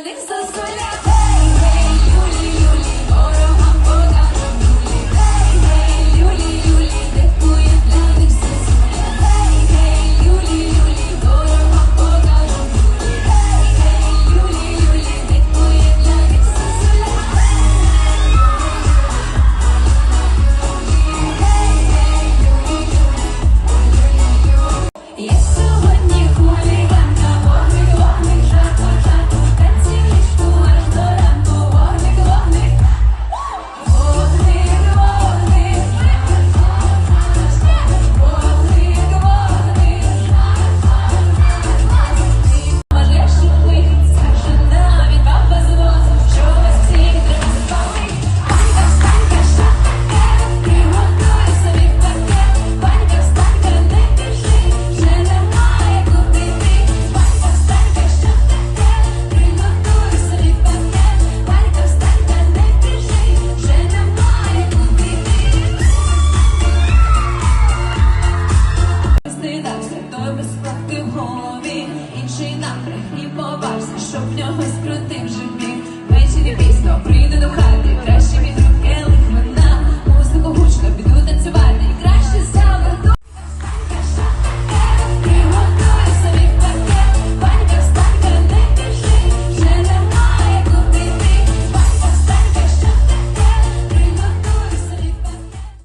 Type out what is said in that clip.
Morning, subscribe. Богомі, інший напряг і побачся, щоб в нього скрутив живі. Ввечері після при.